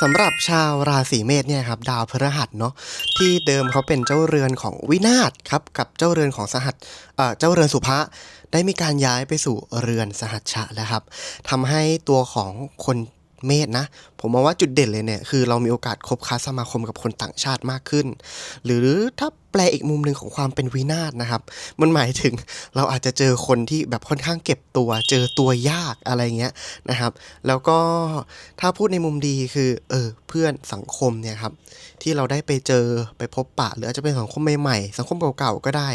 สำหรับชาวราศีเมษเนี่ยครับดาวพฤหัสเนาะที่เดิมเขาเป็นเจ้าเรือนของวินาศครับกับเจ้าเรือนของสหัสเอ่อเจ้าเรือนสุภะได้มีการย้ายไปสู่เรือนสหัชชะแล้วครับทำให้ตัวของคนเมษนะผมมองว่าจุดเด่นเลยเนี่ยคือเรามีโอกาสคบค้าสมาคมกับคนต่างชาติมากขึ้น หรือถ้า ลอีกมุมหนึ่งของความเป็นวินาศนะครับ มันหมายถึงเราอาจจะเจอคนที่แบบค่อนข้างเก็บตัว เจอตัวยากอะไรเงี้ยนะครับ แล้วก็ถ้าพูดในมุมดีคือเออเพื่อนสังคมเนี่ยครับที่เราได้ไปเจอไปพบปะ หรืออาจจะเป็นสังคมใหม่ๆสังคมเก่าๆก็ได้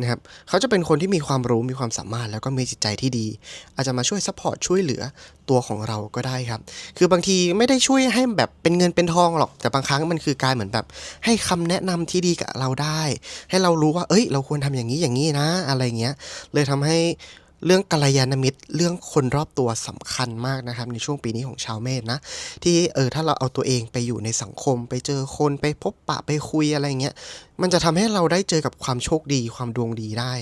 นะครับเขาจะเป็นคนที่มีความรู้มีความสามารถแล้วก็มีจิตใจที่ดี อาจจะมาช่วยซัพพอร์ตช่วยเหลือตัวของเราก็ได้ครับ คือบางทีไม่ได้ช่วยให้แบบเป็นเงินเป็นทองหรอก แต่บางครั้งมันคือการเหมือนแบบให้คำแนะนำที่ดีกับเราได้ให้เรารู้ว่า เอ้ย เราควรทำอย่างนี้อย่างนี้นะ อะไรเงี้ย เลยทำให้เรื่องกัลยาณมิตร เรื่องคนรอบตัวสำคัญมากนะครับ ในช่วงปีนี้ของชาวเมษนะ ที่เออถ้าเราเอาตัวเองไปอยู่ในสังคม ไปเจอคนไปพบปะไปคุยอะไรเงี้ยมันจะทำให้เราได้เจอกับความโชคดีความดวงดีได้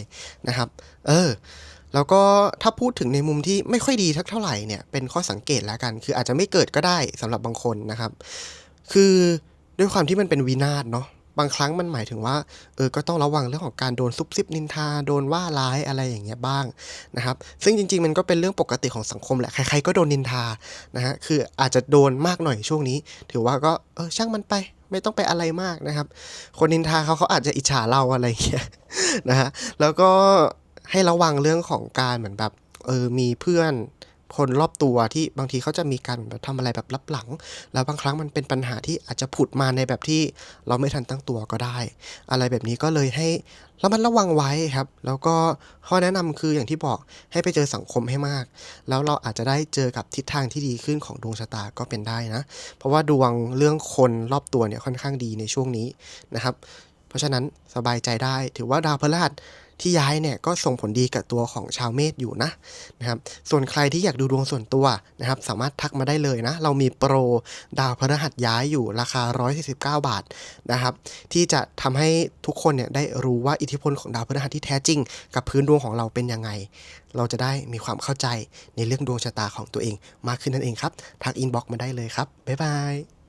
นะครับ เออแล้วก็ถ้าพูดถึงในมุมที่ไม่ค่อยดีทักเท่าไหร่เนี่ยเป็นข้อสังเกตแล้วกัน คืออาจจะไม่เกิดก็ได้สำหรับบางคนนะครับ คือด้วยความที่มันเป็นวินาศเนาะ บางครั้งมันหมายถึงว่าเออก็ต้องระวังเรื่องของการโดนซุบซิบนินทาโดนว่าร้ายอะไรอย่างเงี้ยบ้างนะครับ ซึ่งจริงๆมันก็เป็นเรื่องปกติของสังคมแหละใครๆก็โดนนินทานะฮะคืออาจจะโดนมากหน่อยช่วงนี้ ถือว่าก็เออช่างมันไปไม่ต้องไปอะไรมากนะครับ คนนินทาเขาเขาอาจจะอิจฉาเราอะไรเงี้ยนะฮะแล้วก็ให้ระวังเรื่องของการเหมือนแบบเออมีเพื่อน คนรอบตัวที่บางทีเขาจะมีการแบบทำอะไรแบบลับหลัง แล้วบางครั้งมันเป็นปัญหาที่อาจจะผุดมาในแบบที่เราไม่ทันตั้งตัวก็ได้ อะไรแบบนี้ก็เลยให้ระมัดระวังไว้ครับ แล้วก็ข้อแนะนำคืออย่างที่บอกให้ไปเจอสังคมให้มาก แล้วเราอาจจะได้เจอกับทิศทางที่ดีขึ้นของดวงชะตาก็เป็นได้นะ เพราะว่าดวงเรื่องคนรอบตัวเนี่ยค่อนข้างดีในช่วงนี้นะครับ เพราะฉะนั้นสบายใจได้ ถือว่าดาวพฤหัสที่ย้ายเนี่ยก็ส่งผลดีกับตัวของชาวเมษอยู่นะนะครับ ส่วนใครที่อยากดูดวงส่วนตัวนะครับ สามารถทักมาได้เลยนะ เรามีโปรดาวพฤหัสย้ายอยู่ราคา 149 บาทนะครับ ที่จะทำให้ทุกคนเนี่ยได้รู้ว่าอิทธิพลของดาวพฤหัสที่แท้จริง กับพื้นดวงของเราเป็นยังไง เราจะได้มีความเข้าใจในเรื่องดวงชะตาของตัวเอง มากขึ้นนั่นเองครับ ทักอินบ็อกมาได้เลยครับบ๊ายบาย